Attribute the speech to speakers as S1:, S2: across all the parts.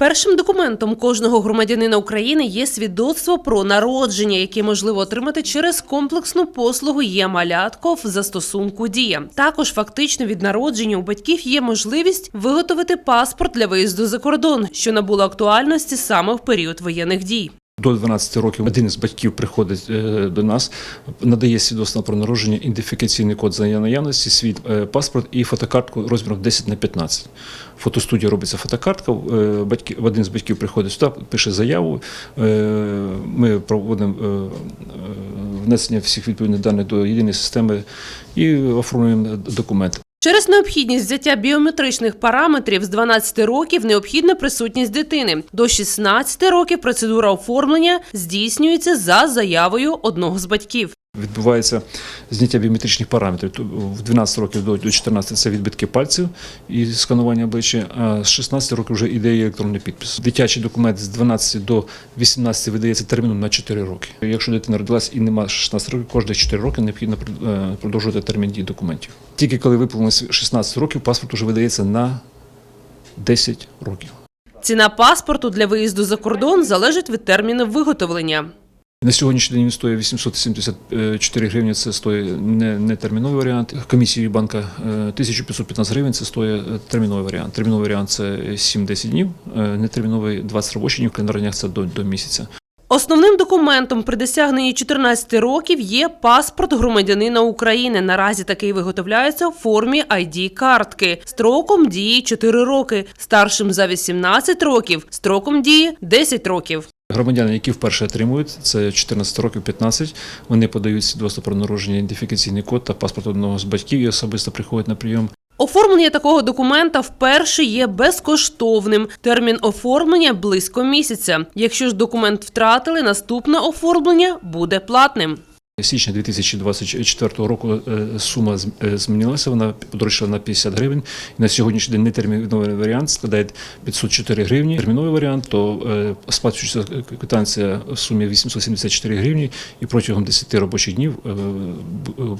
S1: Першим документом кожного громадянина України є свідоцтво про народження, яке можливо отримати через комплексну послугу є малятко в застосунку Дія. Також фактично від народження у батьків є можливість виготовити паспорт для виїзду за кордон, що набуло актуальності саме в період воєнних дій.
S2: До 12 років один із батьків приходить е, до нас, надає свідоцтво про народження, ідентифікаційний код за наявності, свій е, паспорт і фотокартку розміром 10 на 15. В фотостудії робиться фотокартка. е, Батьки, один з батьків приходить сюди, пише заяву. Ми проводимо внесення всіх відповідних даних до єдиної системи і оформлюємо документи.
S1: Через необхідність взяття біометричних параметрів з 12 років необхідна присутність дитини. До 16 років процедура оформлення здійснюється за заявою одного з батьків.
S2: Відбувається зняття біометричних параметрів. В 12 років до до 14 це відбитки пальців і сканування обличчя, а з 16 років вже іде і електронний підпис. Дитячий документ з 12 до 18 видається терміном на 4 роки. Якщо дитина родилась і немає 16 років, кожні 4 роки необхідно е, продовжувати термін дії документів. Тільки коли виповнилось 16 років, паспорт вже видається на 10 років.
S1: Ціна паспорту для виїзду за кордон залежить від терміну виготовлення.
S2: На сьогоднішній день він стоїть 874 гривні, це стоїть не, не терміновий варіант. Комісії банка е, 1515 гривень, це стоїть е, терміновий варіант. Терміновий варіант це 7-10 днів, е, нетерміновий 20 робочих днів, в календарних днях це до, до місяця.
S1: Основним документом при досягненні 14 років є паспорт громадянина України. Наразі такий виготовляється в формі ID-картки строком дії 4 роки, старшим за 18 років, строком дії 10 років.
S2: Громадяни, які вперше отримують, це 14 років 15, вони подають свідоцтво про народження, ідентифікаційний код та паспорт одного з батьків і особисто приходять на прийом.
S1: Оформлення такого документа вперше є безкоштовним. Термін оформлення близько місяця. Якщо ж документ втратили, наступне оформлення буде платним.
S2: Січня 2024 року е, сума е, змінилася, вона подорожчала на 50 гривень. На сьогоднішній день нетерміновий варіант складає 504 гривні. Терміновий варіант, то е, сплачується квитанція в сумі 874 гривні, і протягом 10 робочих днів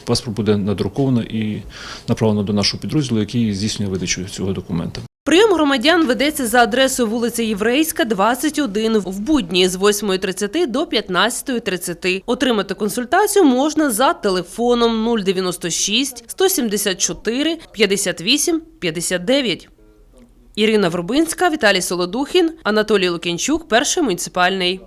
S2: паспорт буде надруковано і направлено до нашого підрозділу, який здійснює видачу цього документа.
S1: Прийом громадян ведеться за адресою вулиця Єврейська, 21, в будні з 8.30 до 15.30. Отримати консультацію можна за телефоном 096 174 58 59. Ірина Врубинська, Віталій Солодухін, Анатолій Лукінчук, перший муніципальний.